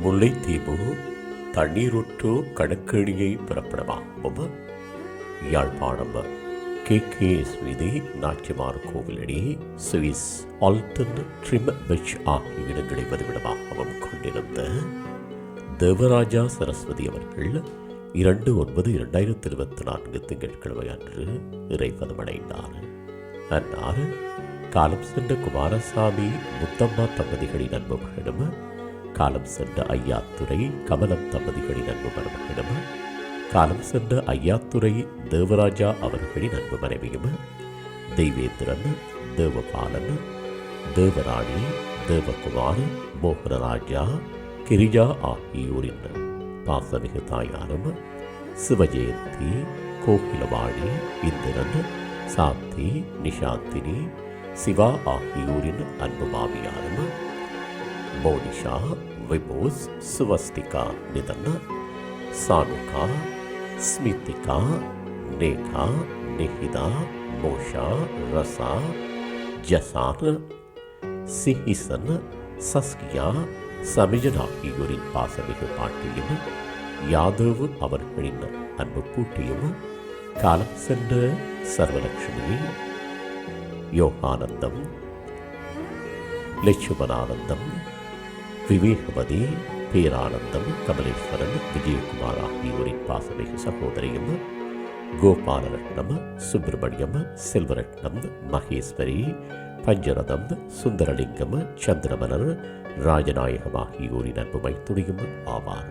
முல்லைத்தீவு தண்ணீருற்று கணக்கெடியை பிறப்பிடமாகவும் Jaffna. K. K. ஸ்விதி வீதி நாச்சிமார் கோவிலடி சுவிஸ் ஆல்டன் ட்ரிம் பெச் ஆகிய இடங்களை பதிவிடமாகவும் கொண்டிருந்த தேவராஜா சரஸ்வதி அவர்கள் இரண்டு ஒன்பது இரண்டாயிரத்தி இருபத்தி நான்கு திங்கட்கிழமை அன்று இறைப்பதமடைந்தார் அன்னார் காலம் சென்ற குமாரசாமி முத்தம்மா தம்பதிகளின் அன்பு மகனும் காலம் சென்ற ஐயாத்துறை கமலம் தம்பதிகளின் அன்பு மருமகனும் காலம் சென்ற ஐயாத்துறை தேவராஜா அவர்களின் அன்பு மனைவியும் தெய்வேந்திரன் தேவபாலன் தேவராணி தேவகுமார் மோகனராஜா கிரிஜா ஆகியோரின் பாசமிகு தாயாரும் சிவஜெயந்தி கோகிலவாணி இந்திரன் சாந்தி நிஷாந்தினி சிவா ஆகியோரின் அன்பு மாமியாரும் மோனிஷா விபோஸ் சுவஸ்திகா நிதன் சானுகா ஸ்மித்திகா நேகா நிஹிதா மோஷா ரசா ஜசான சிஹிசன் சஸ்கியா சமிஜன் ஆகியோரின் பாசமிகு பாட்டியும் யாதவ் அவர்களின் அன்பு பூட்டியும் காலம் சென்ற சர்வலட்சுமி யோகானந்தம் லட்சுமணானந்தம் விவேகவதி பேரானந்தம் கமலேஸ்வரன் விஜயகுமார் ஆகியோரின் பாசமிகு சகோதரியும் கோபாலரட்னம் சுப்பிரமணியம் செல்வரட்னம் மகேஸ்வரி பஞ்சரதம் சுந்தரலிங்கம் சந்திரமலர் ராஜநாயகம் ஆகியோரின் அன்புமை துணியும் ஆவார்.